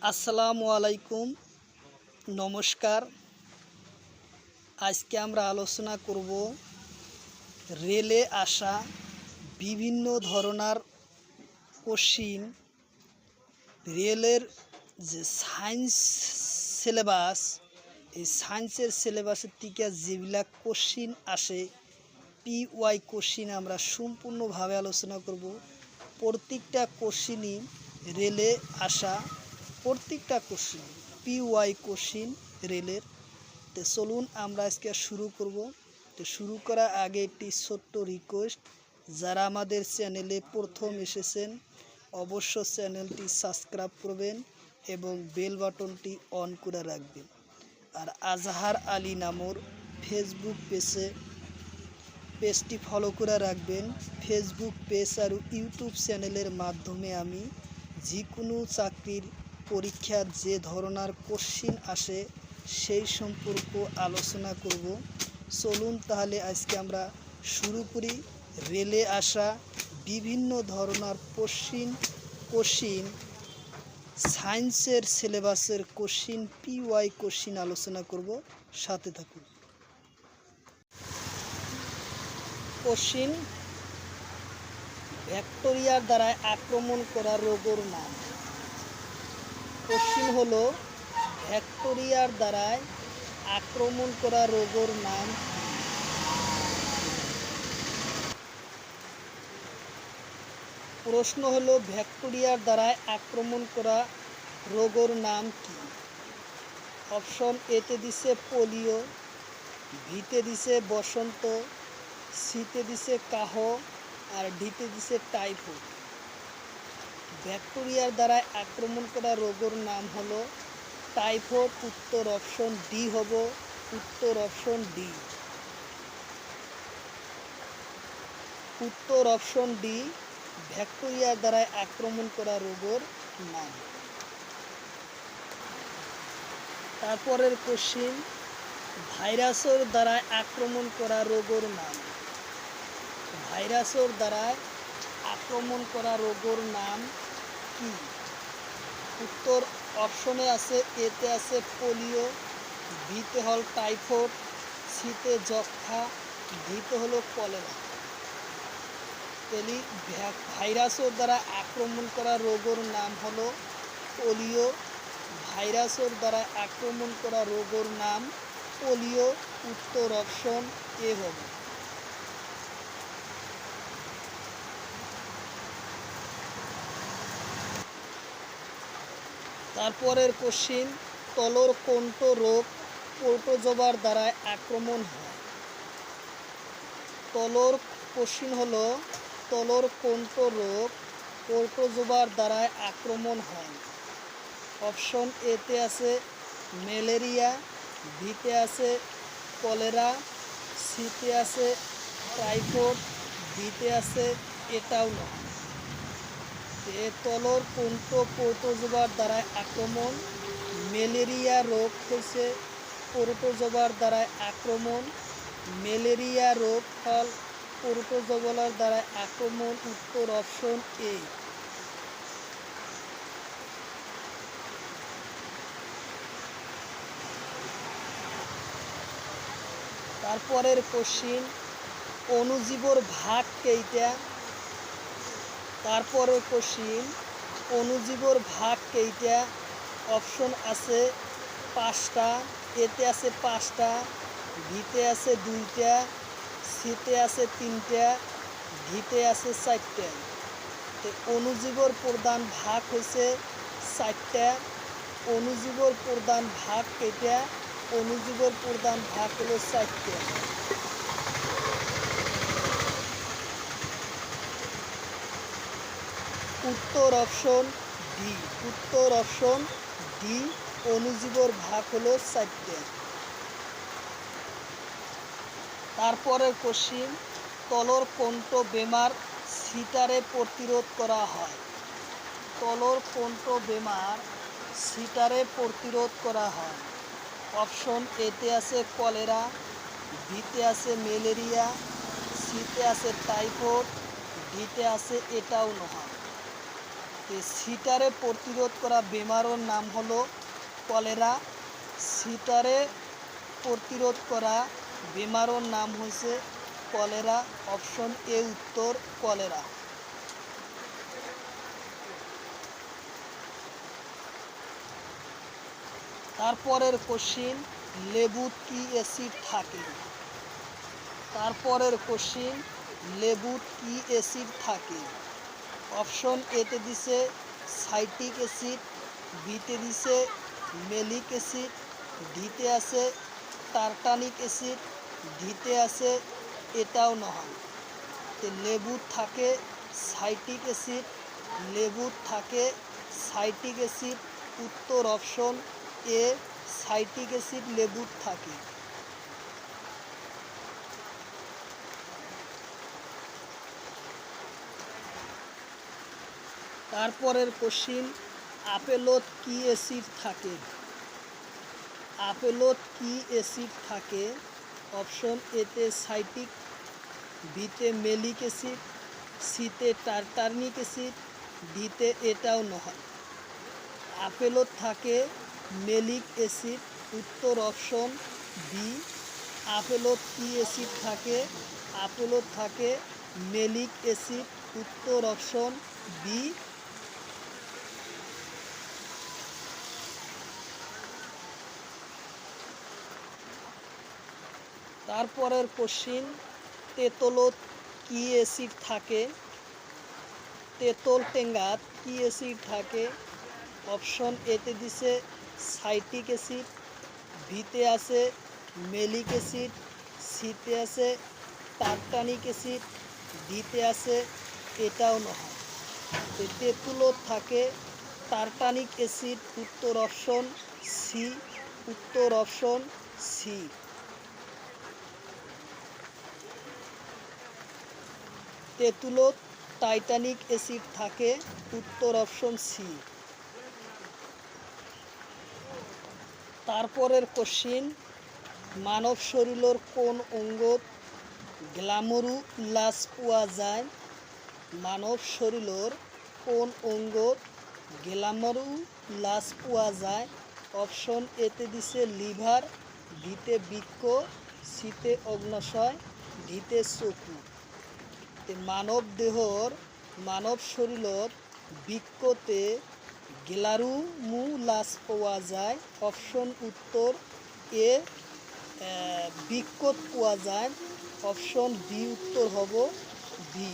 আসসালামু আলাইকুম। নমস্কার। আজকে আমরা আলোচনা করব রেলে আসা বিভিন্ন ধরনের কোশ্চিন। রেলের যে সায়েন্স সিলেবাস, এই সায়েন্সের সিলেবাসের থেকে যেবিলাক কোশ্চিন আসে, পি ওয়াই কোশ্চিন আমরা সম্পূর্ণভাবে আলোচনা করব। প্রত্যেকটা কোশ্চিনই রেলে আসা প্রত্যেকটা কোশ্চিন পি ওয়াই কোশ্চিন রেলের। তো চলুন আমরা আজকে শুরু করব। তো শুরু করার আগে একটি ছোট্ট রিকোয়েস্ট যারা আমাদের চ্যানেলে প্রথম এসেছেন অবশ্য চ্যানেলটি সাবস্ক্রাইব করবেন এবং বেল বাটনটি অন করে রাখবেন। আর আজহার আলী নামর ফেসবুক পেজে পেজটি ফলো করে রাখবেন। ফেসবুক পেজ আর ইউটিউব চ্যানেলের মাধ্যমে আমি যে কোনো চাকরির পরীক্ষার যে ধরনের কোশ্চিন আসে, সেই সম্পর্ক আলোচনা করব। চলুন তাহলে আজকে আমরা শুরু করি। রেলে আসা বিভিন্ন ধরনের কোশ্চিন কোশ্চিন সায়েন্সের সিলেবাসের কোশ্চিন পি ওয়াই কোশ্চিন আলোচনা করব। সাথে থাকুন। কোশ্চিন ব্যাকটেরিয়ার দ্বারা আক্রমণ করা রোগের নাম। কোশ্চিন হলো ভ্যাক্টোরিয়ার দ্বারায় আক্রমণ করা রোগের নাম প্রশ্ন হলো ভ্যাক্টোরিয়ার দ্বারায় আক্রমণ করা রোগের নাম কি? অপশন এতে দিছে পোলিও ভিতে দিছে বসন্ত সিতে দিছে কাহ, আর ডিতে দিছে টাইফয়েড। ব্যাকটেরিয়ার দ্বারা আক্রমণ করা রোগের নাম হলো টাইফয়েড, উত্তর অপশন ডি হব, উত্তর অপশন ডি উত্তর অপশন ডি ব্যাকটেরিয়ার দ্বারা আক্রমণ করা রোগের নাম। তারপরের কোশ্চিন ভাইরাসের দ্বারা আক্রমণ করা রোগের নাম। ভাইরাসের দ্বারা আক্রমণ করা রোগের নাম কি উত্তর অপশনে আছে, এতে আছে পোলিও বিতে হল টাইফয়েড, সিতে যক্ষা ডিতে হলো কলেরা। ভাইরাসের দ্বারা আক্রমণ করা রোগের নাম হলো পোলিও। ভাইরাসের দ্বারা আক্রমণ করা রোগের নাম পোলিও। উত্তর অপশন এ হবে। তারপরের কোশ্চিন তলর কণ্ঠ রোগ পোর্টোজোবার দ্বারা আক্রমণ হয়। তলর কোশ্চিন হলো তলর কণ্ঠ রোগ পোর্টোজোবার দ্বারা আক্রমণ হয়। অপশন এতে আছে ম্যালেরিয়া বিতে আছে কলেরা সিতে আছে টাইফয়েড ডিতে আছে এটাও নয় তলর কণ্ঠ পোর্টোজোবার দ্বারা আক্রমণ, ম্যালেরিয়া রোগ হয়েছে, পোর্টোজোবার দ্বারা আক্রমণ, ম্যালেরিয়া রোগ ফল, পোর্টোজোবালার দ্বারা আক্রমণ, উত্তর অপশন এ। তারপরের কোশ্চিন অনুজীবর ভাগ কেইটা? তারপরে কোশ্চিন অনুজীবর ভাগ কেইটা অপশন আছে পাঁচটা, এতে আছে পাঁচটা ভিতে আছে দুইটা, সিতে আছে তিনটা ভিতে আছে চারটা। তো অনুজীবর প্রধান ভাগ হয়েছে চারটা, অনুজীবর প্রধান ভাগ কেটা অনুজীবর প্রধান ভাগ হলো চারটা। উত্তর অপশন ডি। উত্তর অপশন ডি অনুজীবর ভাগ হলো চারটে। তারপরের কোশ্চিন তলর কণ্ঠ বেমার সিটারে প্রতিরোধ করা হয়। তলর কণ্ঠ বেমার সিটারে প্রতিরোধ করা হয়। অপশন এতে আছে কলেরা বিতে আছে ম্যালেরিয়া সিতে আছে টাইফয়েড ডিতে আছে এটাও নহয় সিটারে প্রতিরোধ করা বেমারোর নাম হলো কলেরা। সিটারে প্রতিরোধ করা বেমারোর নাম হয়েছে কলেরা, অপশন এ উত্তর কলেরা। তারপরের কোশ্চিন লেবুত কি অ্যাসিড থাকে? তারপরের কোশ্চিন লেবুত কি অ্যাসিড থাকে? অপশন এতে দিছে সাইটিক অ্যাসিড বিতে দিছে মেলিক অ্যাসিড ডিতে আছে টার্টানিক অ্যাসিড ডিতে আছে এটাও নহয় তো লেবুত থাকে সাইটিক অ্যাসিড লেবুত থাকে সাইটিক অ্যাসিড, উত্তর অপশন এ সাইটিক অ্যাসিড লেবুত থাকে। তারপরের কোশ্চিন, আপেলত কি অ্যাসিড থাকে? আপেলত কি অ্যাসিড থাকে? অপশন এতে সাইটিক বিতে মেলিক অ্যাসিড সিতে টার্টারনিক অ্যাসিড ডিতে এটাও নহয়। আপেলত থাকে মেলিক অ্যাসিড, উত্তর অপশন বি। আপেলত কি অ্যাসিড থাকে? আপেলত থাকে মেলিক অ্যাসিড, উত্তর অপশন বি। তারপরের কোশ্চিন তেতলত কি অ্যাসিড থাকে? তেতল টেঙ্গাত কি অ্যাসিড থাকে? অপশন এতে দিছে সাইটিক অ্যাসিড, ভিতে আছে মেলিক অ্যাসিড, সিতে আছে টার্টানিক অ্যাসিড, ডিতে আছে এটাও নহয় তেঁতুলত থাকে টার্টানিক অ্যাসিড, উত্তর অপশন সি, উত্তর অপশন সি। তেঁতুলত টাইটানিক অ্যাসিড থাকে উত্তর অপশন সি তারপরের কোশ্চিন মানব শরীরের কোন অঙ্গত গ্ল্যামরু উল্লাস পোৱা যায়? মানব শরীরের কোন অঙ্গত গ্ল্যামরু উল্লাস পোৱা যায়? অপশন এতে দিছে লিভার ডিতে বৃক্ষ সিতে অগ্নাশয় ডিতে চকু তে মানব দেহর, মানব শরীৰত বৃক্ষতে গেলারু মু লাশ পোৱা যায় অপশন উত্তর এ বৃক্ষত পোৱা যায়, অপশন বি উত্তর হব বি।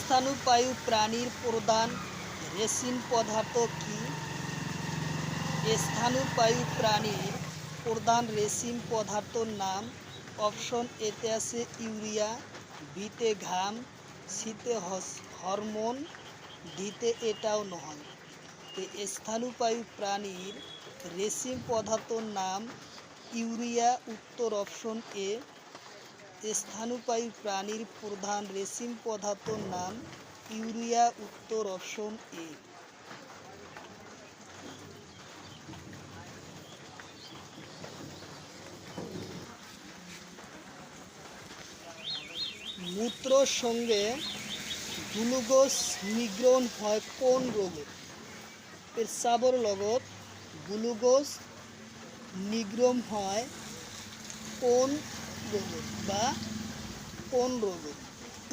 স্থানুপায়ু প্রাণীর প্রধান রেসিন পদার্থ কি? স্থানুপায়ু প্রাণীর প্রধান রেসিন পদার্থর নাম অপশন এতে আছে ইউরিয়া বিতে ঘাম হস- হরমোন ডিতে এটাও নয়। তো স্থানুপায়ু প্রাণীর রেসিম পদার্থর নাম ইউরিয়া উত্তর অপশন এ। স্থানুপায়ু প্রাণীর প্রধান রেসিম পদার্থর নাম ইউরিয়া উত্তর অপশন এ। মূত্রর সঙ্গে গ্লুকোজ নিগ্রহণ হয় কোন রোগে? পেশাবর লগত গ্লুকোজ নিগ্রহণ হয় কোন রোগে বা কোন রোগে?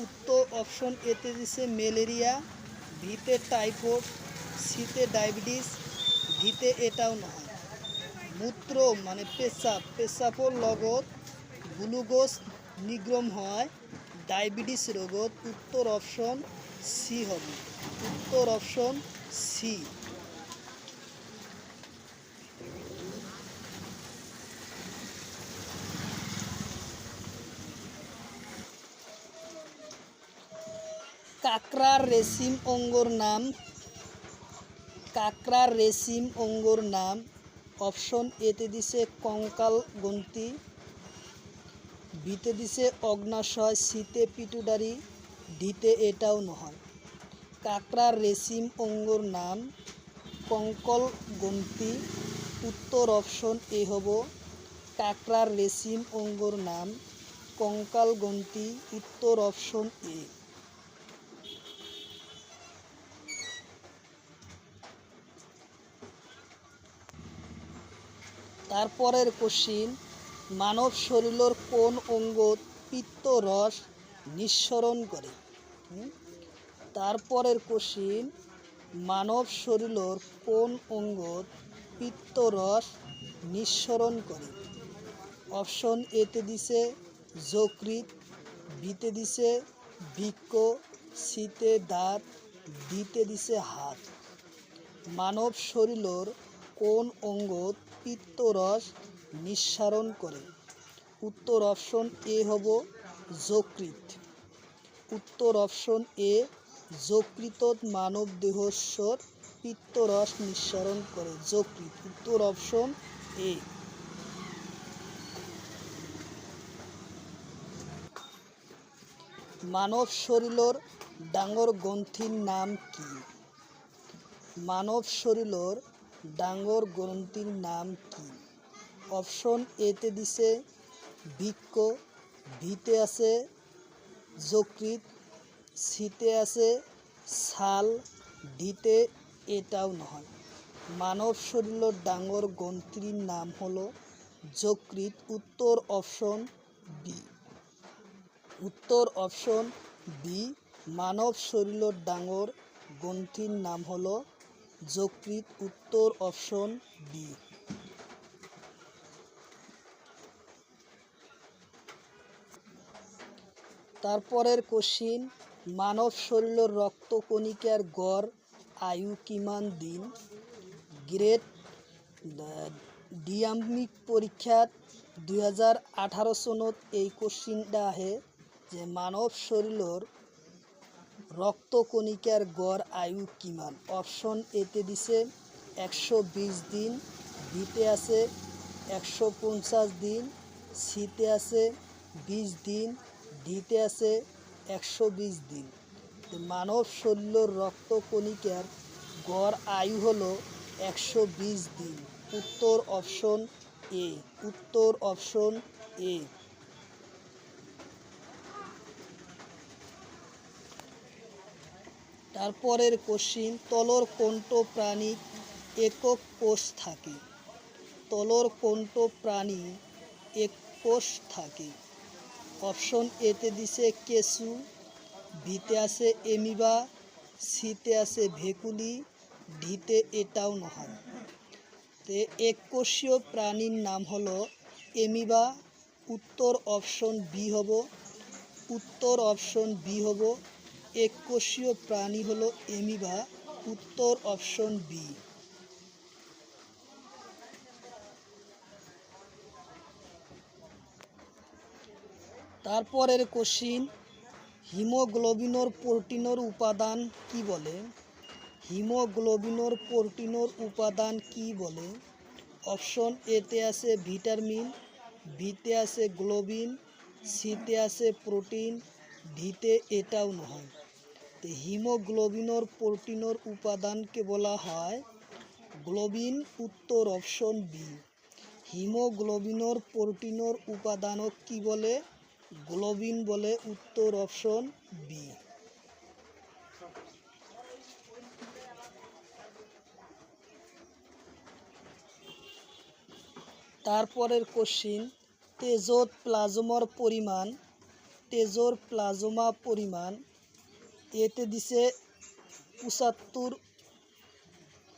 উত্তর অপশন এতে দিছে ম্যালেরিয়া, ভিতে টাইফয়েড শীতে ডায়াবেটিস, ভিতে এটাও নহয় মূত্র মানে পেশাব, পেশাবর লগত গ্লুকোজ নিগ্রম হয় ডায়াবেটিস রোগত উত্তর অপশন সি হবে। উত্তর অপশন সি। কাকড়ার রেশিম অঙ্গর নাম। কাকড়ার রেশিম অঙ্গর নাম। অপশন এতে দিছে কঙ্কাল গন্তি বিতে দিছে অগ্নাশয় শীতে পিটুডারি, ডিতে এটাও নহয় কাকড়ার রেশিম অঙ্গর নাম, কঙ্কল গন্তি, উত্তর অপশন এ হব। কাঁকড়ার রেশিম অঙ্গর নাম, কঙ্কাল গন্তি, উত্তর অপশন এ। তারপরের কোশ্চিন মানব শরীরের কোন অঙ্গ পিত্ত রস নিঃসরণ করে? তারপরের কোশ্চিন মানব শরীরের কোন অঙ্গ পিত্ত রস নিঃসরণ করে? অপশন এতে দিছে যকৃত বিতে দিছে বৃক্ক সিতে দাঁত দিতে দিছে হাত। মানব শরীরের কোন অঙ্গ পিত্তরস নিঃসারণ করে। উত্তর অপশন এ হব যকৃত উত্তর অপশন এ যকৃত মানব দেহস্বর পিত্তরস নিঃসারণ করে যকৃত উত্তর অপশন এ। মানব শরীরের ডাঙর গ্রন্থির নাম কি? মানব শরীরের ডাঙর গ্রন্থির নাম কি? অপশন এতে দিছে, বৃক্ক ভিতে আছে যকৃত সিতে আছে, ছাল ডিতে এটাও নহয়। মানব শরীরের ডাঙর গ্রন্থির নাম হল যকৃত উত্তর অপশন বি। উত্তর অপশন বি, মানব শরীরের ডাঙর গ্রন্থির নাম হল যকৃত উত্তর অপশন বি। তারপরের কোশ্চিন মানব শরীরের রক্তকণিকার গড় আয়ু কিমান দিন? গ্রেট ডিয়ামিক পরীক্ষাত দুই হাজার সনত এই কোশ্চিনটা আহে যে মানব শরীরের রক্তকণিকার গড় আয়ু কিমান? অপশন এতে দিছে একশো বিশ দিন বিতে আছে একশো পঞ্চাশ দিন সিতে আছে বিশ দিন ডিতে আছে একশো বিশ দিন। মানব শরীরের রক্তকণিকার গড় আয়ু হলো একশো বিশ দিন। উত্তর অপশন এ, উত্তর অপশন এ। তারপরের কোশ্চিন তলর কণ্ঠ প্রাণী একক কোষ থাকে। তলর কণ্ঠ প্রাণী এক কোষ থাকে। অপশন এতে দিছে কেসু বিতে আছে এমিবা, সিতে আছে ভেকুলি, ডিতে এটাও নহয়। তে এককোষীয় প্রাণীর নাম হলো এমিবা। উত্তর অপশন বি হব। উত্তর অপশন বি হব। এককোষীয় প্রাণী হলো এমিবা। উত্তর অপশন বি। তারপরের কোশ্চিন হিমোগ্লোবিনোর প্রোটিনের উপাদান কি বলে? হিমোগ্লোবিনোর প্রোটিনের উপাদান কি বলে? অপশন এতে আছে ভিটামিন বিতে আছে গ্লোবিন সিতে আছে প্রোটিন ডিতে এটাও নয় তো হিমোগ্লোবিনোর প্রোটিনের উপাদানকে বলা হয় গ্লোবিন উত্তর অপশন বি। হিমোগ্লোবিনোর প্রোটিনের উপাদানক কি বলে? গ্লোবিন বলে উত্তর অপশন বি তারপরের কোশ্চিন তেজত প্লাজমার পরিমাণ তেজর প্লাজমা পরিমাণ, এতে দিছে পঁচাত্তর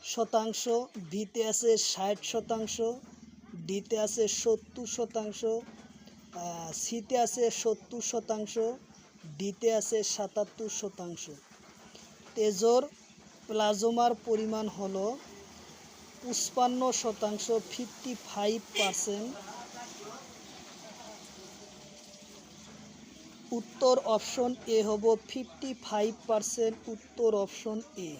শতাংশ বিতে আছে ষাট শতাংশ ডিতে আছে সত্তর শতাংশ সিতে আছে সত্তর শতাংশ, ডিতে আছে সাতাত্তর শতাংশ। তেজর প্লাজমার পরিমাণ হলো পঁচপান্ন শতাংশ ফিফটি ফাইভ পারসেন্ট উত্তর অপশন এ হব ফিফটি ফাইভ পারসেন্ট উত্তর অপশন এ।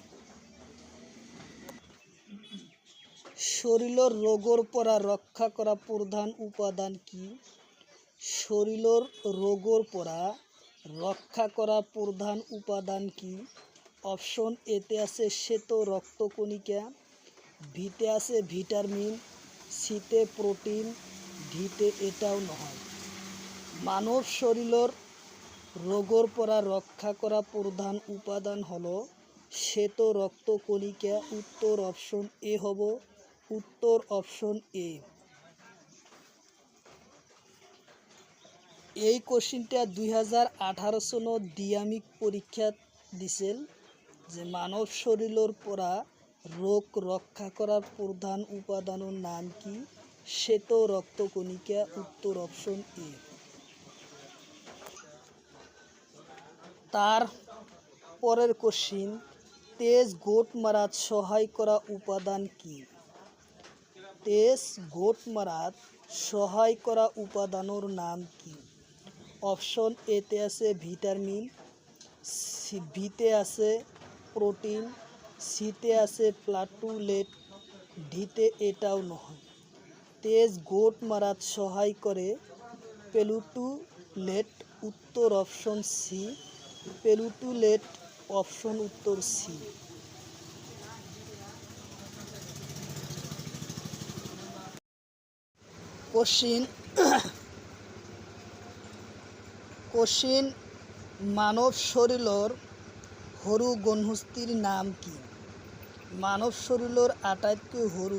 শরীরের রোগর পরা রক্ষা করা প্রধান উপাদান কি? শরীরের রোগর পরা রক্ষা করা প্রধান উপাদান কি? অপশন এতে আছে শ্বেত রক্তকণিকা ভিতে আছে ভিটামিন সিতে প্রোটিন ঢিতে এটাও নহয়। মানব শরীরের রোগর পরা রক্ষা করা প্রধান উপাদান হল শ্বেত রক্তকণিকা। উত্তর অপশন এ হব, উত্তর অপশন এ। এই কোশ্চিনটা দুই হাজার আঠারো সনত ডিয়ামিক পরীক্ষা দিছিল যে মানব শরীরের পরা রোগ রক্ষা করার প্রধান উপাদানের নাম কি? শ্বেত রক্তকণিকা উত্তর অপশন এ। তার পরের কোশ্চিন, তেজ গোট মারাত সহায় করা উপাদান কি? তেজ গোট মারাত সহায় করা উপাদানের নাম কি? অপশন এতে আছে ভিটামিন বিতে আছে প্রোটিন, সিতে আছে প্লাটুলেট, ডিতে এটাও নহয়। তেজ গোট মারাত সহায় করে পেলুটুলেট উত্তর অপশন সি, পেলুটুলেট অপশন উত্তর সি। কোশ্চিন কোশ্চিন মানব শরীরের সৰু গণহস্তিৰ নাম কি? মানৱ শৰীৰৰ আটাইতকৈ সৰু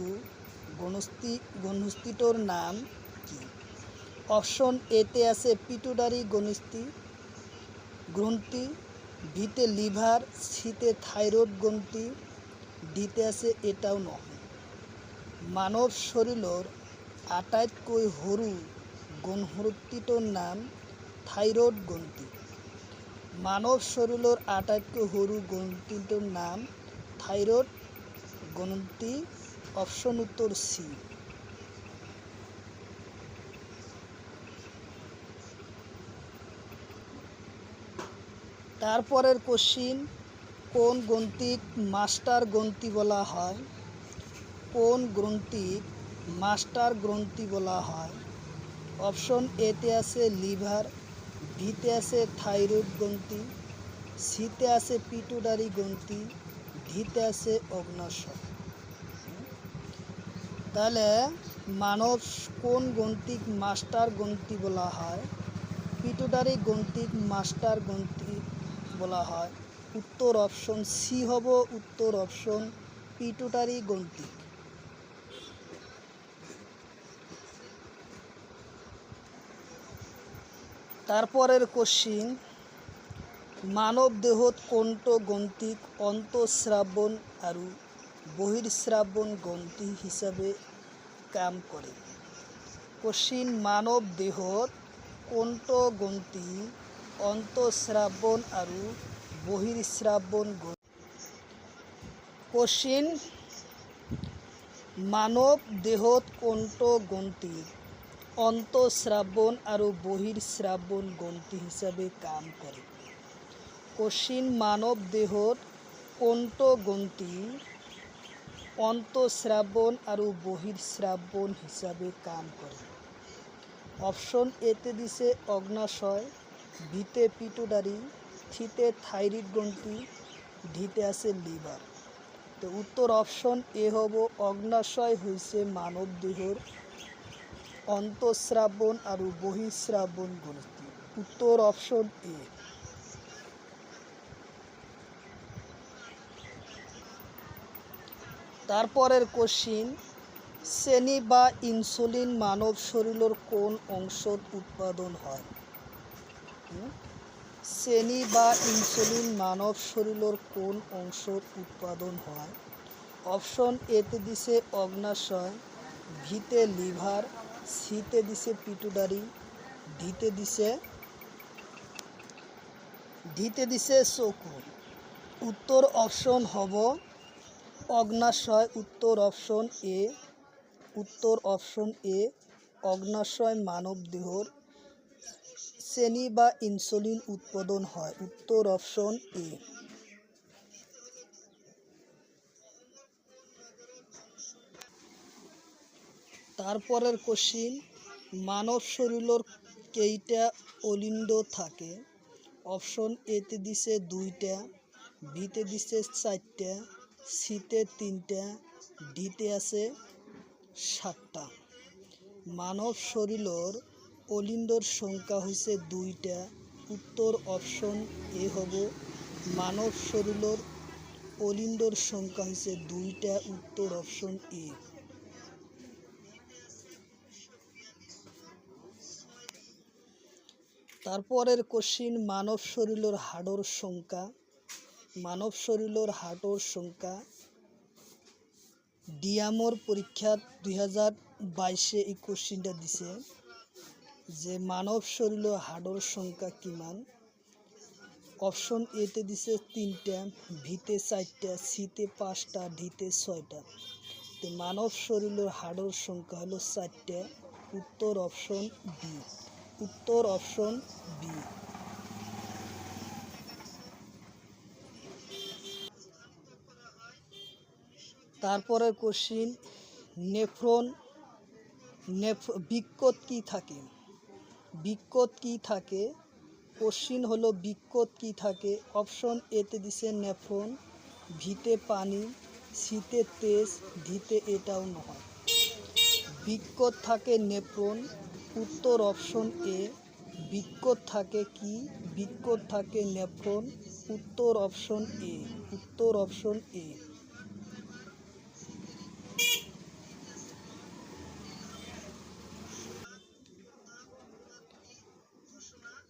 গণহস্তি গণহস্তিটোৰ নাম কি? অপশ্যন এতে আছে পিটুডারি গণহস্তি গ্রন্থি, বিতে লিভার, সিতে থাইরয়েড গ্রন্থি, ডিতে আছে এটাও নহয় মানৱ শৰীৰৰ আটাইতকৈ সৰু গণহস্তিটোৰ নাম থাইরয়েড গ্রন্থি। মানৱ শৰীৰৰ আটাইতকৈ সৰু গ্ৰন্থিটোৰ নাম থাইৰয়ড গ্ৰন্থি অপশ্যন উত্তৰ চি তারপরের কোশ্চিন কোন গ্রন্থিক মাস্টার গ্রন্থি বলা হয়? কোন গ্রন্থিক মাস্টার গ্রন্থি বলা হয়? অপশন এতে আছে লিভার ভিতে আছে থাইরয়েড গ্রন্থি, সিতে আছে পিটুডারি গ্রন্থি ডিতে আছে অগ্নাশয়। তাহলে মানব কোন গ্রন্থিক মাস্টার গ্রন্থি বলা হয়? পিটুডারি গ্রন্থিক মাস্টার গ্রন্থি বলা হয়। উত্তর অপশন সি হব, উত্তর অপশন পিটুটারি গ্রন্থিক তারপরের কোশ্চিন মানৱ দেহত কোনটো গ্ৰন্থিক অন্তঃস্ৰাৱণ আৰু বহিৰ্স্ৰাৱণ গ্ৰন্থি হিচাপে কাম কৰে। কোশ্চিন মানৱ দেহত কোনটো গ্ৰন্থি অন্তঃস্ৰাৱণ আৰু বহিৰ্স্ৰাৱণ কোশ্চিন মানৱ দেহত কোনটো গ্ৰন্থি অন্তঃস্ৰাৱণ আৰু বহিৰ্স্ৰাৱণ গ্ৰন্থি হিচাপে কাম কৰে। কোশ্চিন মানৱ দেহত কোনটো গ্ৰন্থি অন্তঃস্ৰাৱণ আৰু বহিৰ্স্ৰাৱণ হিচাপে কাম কৰে। অপশন এতে দিছে অগ্নাশয়, ভিতে পিটুডারি থিতে থাইরয়েড গ্রন্থি ডিতে আছে লিভার তো উত্তর অপশন এ হব অগ্নাশয় হয়েছে মানব দেহর অন্তঃস্রাবণ আৰু বহিঃস্রাবণ গ্রন্থি উত্তর অপশন এ। তারপরের কোশ্চিন শ্রেণি বা ইনসুলিন মানব শরীরের কোন অংশত উৎপাদন হয়? শ্রেণি বা ইনসুলিন মানব শরীরের কোন অংশত উৎপাদন হয়? অপশন এতে দিছে অগ্নাশয় ভিতে লিভার সিতে দিছে পিটুডারি ডিতে দিছে ডিতে দিছে চকু উত্তর অপশন হব অগ্নাশয়, উত্তর অপশন এ, উত্তর অপশন এ, অগ্নাশয় মানব দেহর শ্রেণি বা ইনসুলিন উৎপাদন হয়। উত্তর অপশন এ। তারপরের কোশ্চিন, মানব শরীরের কেইটা অলিন্দ থাকে? অপশন এতে দিছে দুইটা বিতে দিছে চারটা সিতে তিনটা ডিতে আছে সাতটা। মানব শরীরের অলিন্ডর সংখ্যা হয়েছে দুইটা। উত্তর অপশন এ হব মানব শরীরের অলিন্ডর সংখ্যা হয়েছে দুইটা। উত্তর অপশন এ। তারপরের কোশ্চিন মানব শরীরের হাড়র সংখ্যা। মানব শরীরের হাড়র সংখ্যা। ডিয়ামর পরীক্ষা দুই হাজার বাইশে এই কোশ্চিনটা দিছে যে, মানব শরীরের হাড়র সংখ্যা কিমান? অপশন এতে দিছে তিনটা ভিতে চারটা সিতে পাঁচটা ডিতে ছয়টা। তো মানব শরীরের হাড়র সংখ্যা হলো চারটা। উত্তর অপশন বি উত্তর অপশন বি তারপরে কোশ্চিন নেফ্রন, নেফ বিক্ষত কি থাকে? বিক্ষত কি থাকে? কোশ্চিন হলো বিক্ষত কি থাকে? অপশন এতে দিছে নেফ্রন, ভিতে পানি সিতে তেজ ধিতে এটাও নয়। বিক্ষত থাকে নেপ্রন উত্তর অপশন এ বিক্ষত থাকে কি? বিক্ষত থাকে নেফ্রন। উত্তর অপশন এ, উত্তর অপশন এ।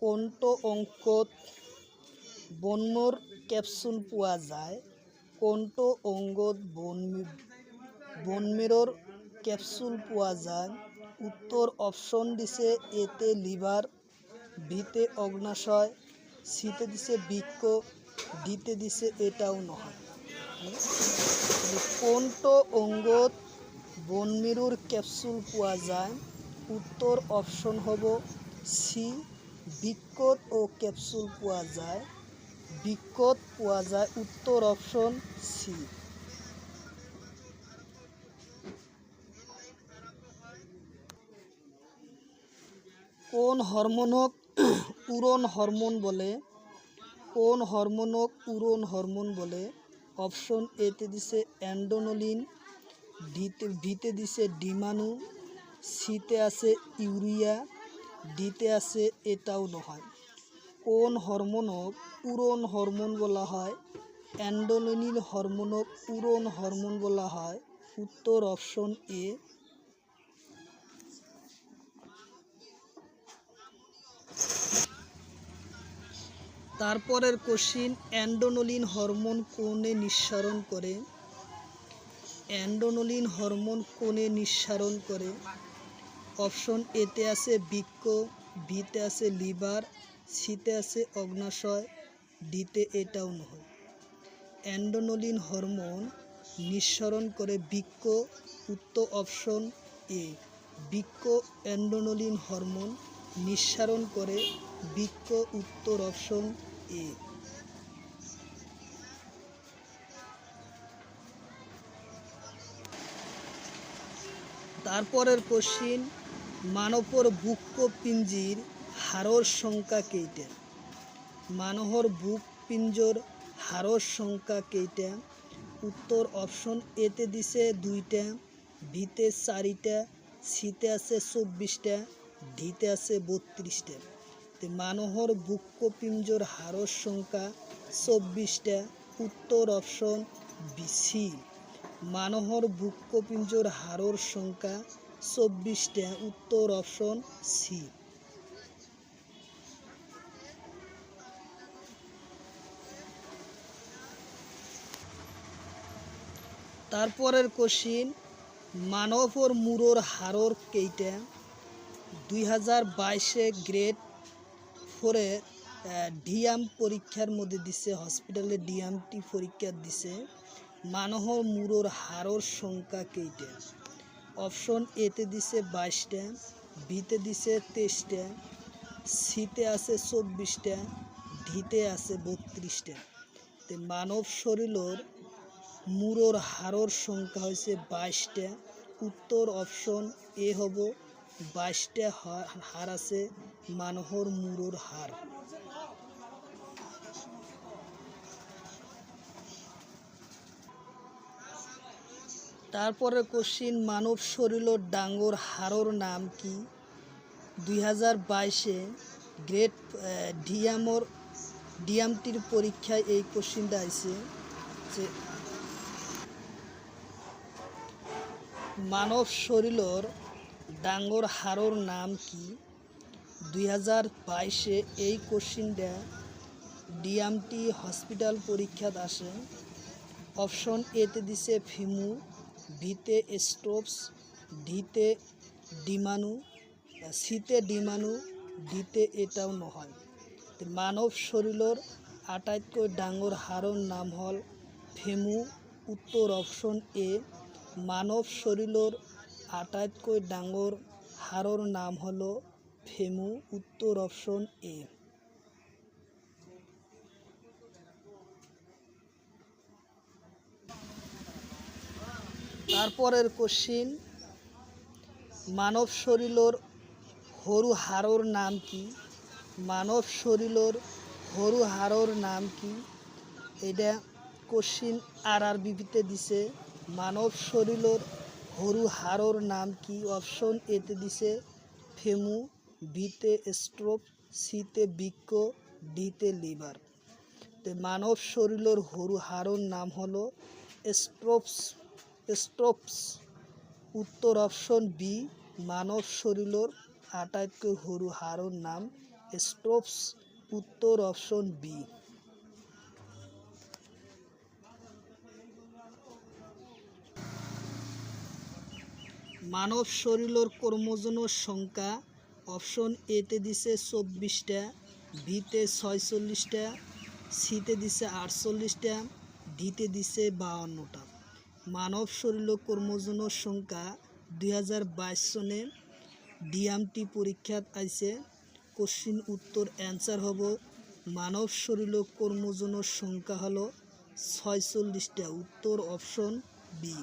কণ্ঠ অঙ্কত বন্যর ক্যাপসুল পোৱা যায়। কণ্ঠ অঙ্গত বন বনমেরর ক্যাপসুল পোৱা যায়। উত্তর অপশন দিছে এতে লিভার, বিতে অগ্নাশয়, সিতে দিছে বৃক্ষ ডিতে দিছে এটাও নহয় কোনটো অঙ্গত বনমেরুর ক্যাপসুল পোৱা যায়? উত্তর অপশন হ'ব সি বৃক্ষত ও ক্যাপসুল পোৱা যায়। বৃক্ষত পোৱা যায় উত্তর অপশন সি। কোন হরমোনক উরণ হরমোন বলে? কোন হরমোনক উরণ হরমোন বলে? অপশন এতে দিছে অ্যান্ডোনলিন, ডিতে ভিতে দিছে ডিমানু, সিতে আছে ইউরিয়া, ডিতে আছে এটাও নহয় কোন হরমোনক উরণ হরমোন বলা হয়? অ্যান্ডোলিন হরমোনক উরণ হরমোন বলা হয়। উত্তর অপশন এ। তারপরের কোশ্চিন অ্যান্ডোনলিন হরমোন কোনে নিঃসরণ করে। অ্যান্ডোনলিন হরমোন কোনে নিঃসরণ করে। অপশন এতে আছে বৃক্ষ বিতে আছে লিভার সিতে আছে অগ্নাশয় ডিতে এটাও নয়। অ্যান্ডোনলিন হরমোন নিঃসরণ করে বৃক্ষ উত্তর অপশন এ। বৃক্ষ অ্যান্ডোনলিন হরমোন নিঃসরণ করে বৃক্ষ উত্তর অপশন এ। তারপরের কোশ্চিন মানবর বুক্ক পিঞ্জির হাড়র সংখ্যা কেইটা? মানহর বুক পিঞ্জর হাড়র সংখ্যা কেইটা? উত্তর অপশন এতে দিছে দুইটা, ভিতে চারিটা সিতে আছে চব্বিশটা ডিতে আছে বত্রিশটা। মানহর বুক্ক পিঞ্জর হাড়র সংখ্যা চব্বিশটা উত্তর অপশন সি মানহর বুক্ক পিঞ্জর হাড়র সংখ্যা চব্বিশটা উত্তর অপশন সি। তারপরের কোশ্চিন মানবর মুরোর হাড়র কেইটা? দুই হাজার বাইশে গ্রেড ফোরে ডিএম পরীক্ষার মধ্যে দিছে, হসপিটালে ডিএমটি পরীক্ষা দিছে। মানহর মুরোর হাড়র সংখ্যা কেইটা? অপশন এতে দিছে বাইশটা বিতে দিছে তেইশটা সিতে আছে চব্বিশটা ডিতে আছে বত্রিশটা। তো মানব শরীরের মুরোর হাড়র সংখ্যা হয়েছে বাইশটা। উত্তর অপশন এ হব, বাইশটা হার আছে মানহর মুরোর হাড় তারপরে কোশ্চিন, মানব শরীর ডাঙ্গর হাড়র নাম কি? দুই হাজার বাইশে গ্রেট ডিয়ামর ডিএমটির পরীক্ষায় এই কোশ্চিনটা আইছে যে মানব শরীরের ডাঙ্গর হাড়র নাম কি? দুই বাইশে এই কোশ্চিনটা ডিএমটি হসপিটাল পরীক্ষাত আসে অপশন এতে দিছে ফিমু, বিতে স্টোপস, ডিতে ডিমানু, সিতে ডিমানু, ডিতে এটাও নহয়। মানব শরীরের আটাইতকৈ ডাঙর হাড়ৰ নাম হল ফেমু। উত্তর অপশন এ, মানব শরীরের আটাইতকৈ ডাঙর হাড়ৰ নাম হলো ফেমু উত্তর অপশন এ। তারপরের কোশ্চিন মানব শরীরের সরু হাড়ৰ নাম কি? মানব শরীরের সরু হাড়ৰ নাম কি? এটা কোশ্চিন আর আর বিপিতে দিছে। মানব শরীরের সরু হাড়ৰ নাম কি? অপশন এতে দিছে ফেমু বিতে স্ট্রোক সিতে বৃক্ক, ডিতে লিভার। তো মানব শরীরের সরু হাড়ৰ নাম হলো স্ট্রোপস স্ট্রোপস উত্তর অপশন বি মানব শরীরের আটাইতকৈ সৰু হাড়ৰ নাম স্ট্রোপস উত্তর অপশন বি মানব শরীরের ক্রোমোজোমের সংখ্যা অপশন এতে দিছে চব্বিশটা বিতে ছয়চল্লিশটা সিতে দিছে আটচল্লিশটা ডিতে দিছে বাউান্নটা। মানব শরীরের ক্রোমোজোমের সংখ্যা দুই হাজার বাইশ সনে ডিএমটি পরীক্ষাত আইছে। কোশ্চিন উত্তর অ্যান্সার হব, মানব শরীরের ক্রোমোজোমের সংখ্যা হলো ছয়চল্লিশটা। উত্তর অপশন বি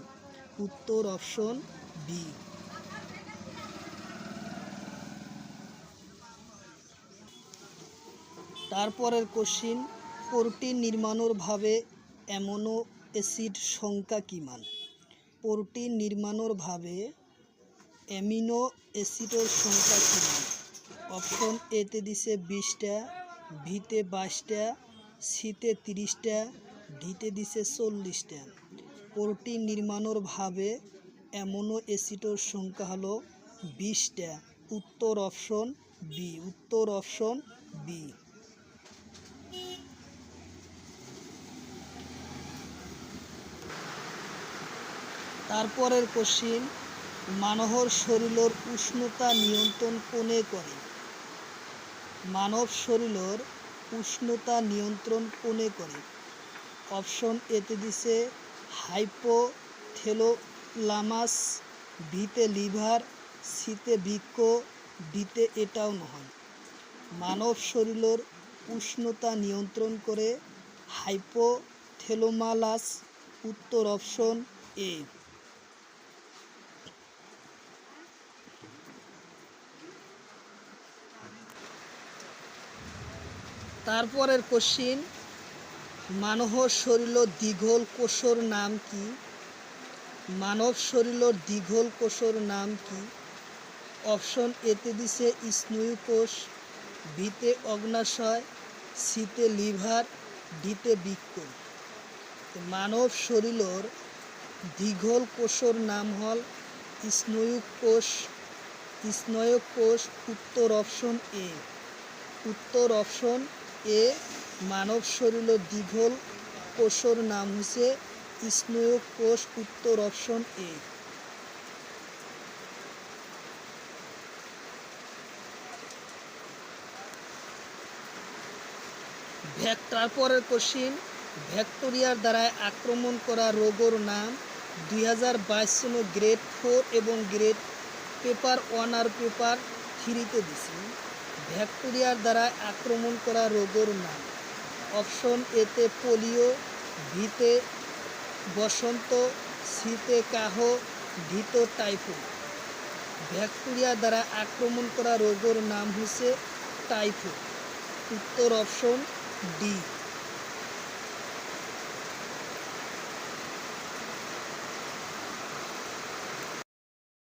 উত্তর অপশন বি তারপরের কোশ্চিন প্রোটিন নির্মাণের ভাবে অ্যামোনো অ্যাসিড সংখ্যা কিমান প্রোটিন নির্মাণের ভাবে অ্যামিনো অ্যাসিডের সংখ্যা কিমান অপশন এতে দিছে বিশটা ভিতে বাইশটা সিতে তিরিশটা ডিতে দিছে চল্লিশটা। প্রোটিন নির্মাণের ভাবে অ্যামোনো অ্যাসিডের সংখ্যা হলো বিশটা। উত্তর অপশন বি, উত্তর অপশন বি। তারপরের কোশ্চিন, মানবর শরীরের উষ্ণতা নিয়ন্ত্রণ কোনে করে? মানব শরীরের উষ্ণতা নিয়ন্ত্রণ কোনে করে? অপশন এতে দিছে, হাইপোথেলোলামাস, বিতে লিভার, সিতে বৃক্ক, ডিতে এটাও নহয় মানব শরীরের উষ্ণতা নিয়ন্ত্রণ করে হাইপোথেলোমালাস, উত্তর অপশন এ। তারপরের কোশ্চিন মানব শরীর দীঘল কোষর নাম কি? মানব শরীরের দীঘল কোষর নাম কি? অপশন এতে দিছে স্নায়ু কোষ বিতে অগ্নাশয় সিতে লিভার ডিতে বৃক্ক। তো মানব শরীরের দীঘল কোষর নাম হল স্নায়ু কোষ স্নায়ু কোষ, উত্তর অপশন এ উত্তর অপশন এ মানব শরীরের দীঘল কোষর নাম হচ্ছে স্নায়ু কোষ উত্তর অপশন এ। ভ্যাক- তারপরের কোশ্চিন ভ্যাক্টোরিয়ার দ্বারা আক্রমণ করা রোগের নাম দুই হাজার গ্রেড ফোর এবং গ্রেড পেপার ওয়ান আর পেপার থ্রিতে দিছি। ভ্যাক্টোরিয়ার দ্বারা আক্রমণ করা রোগের নাম। অপশন এতে পোলিও ভিতে বসন্ত শীতে কাহ ভিত টাইফয়েড ভ্যাকটেরিয়া দ্বারা আক্রমণ করা রোগের নাম হচ্ছে টাইফয়েড উত্তর অপশন ডি।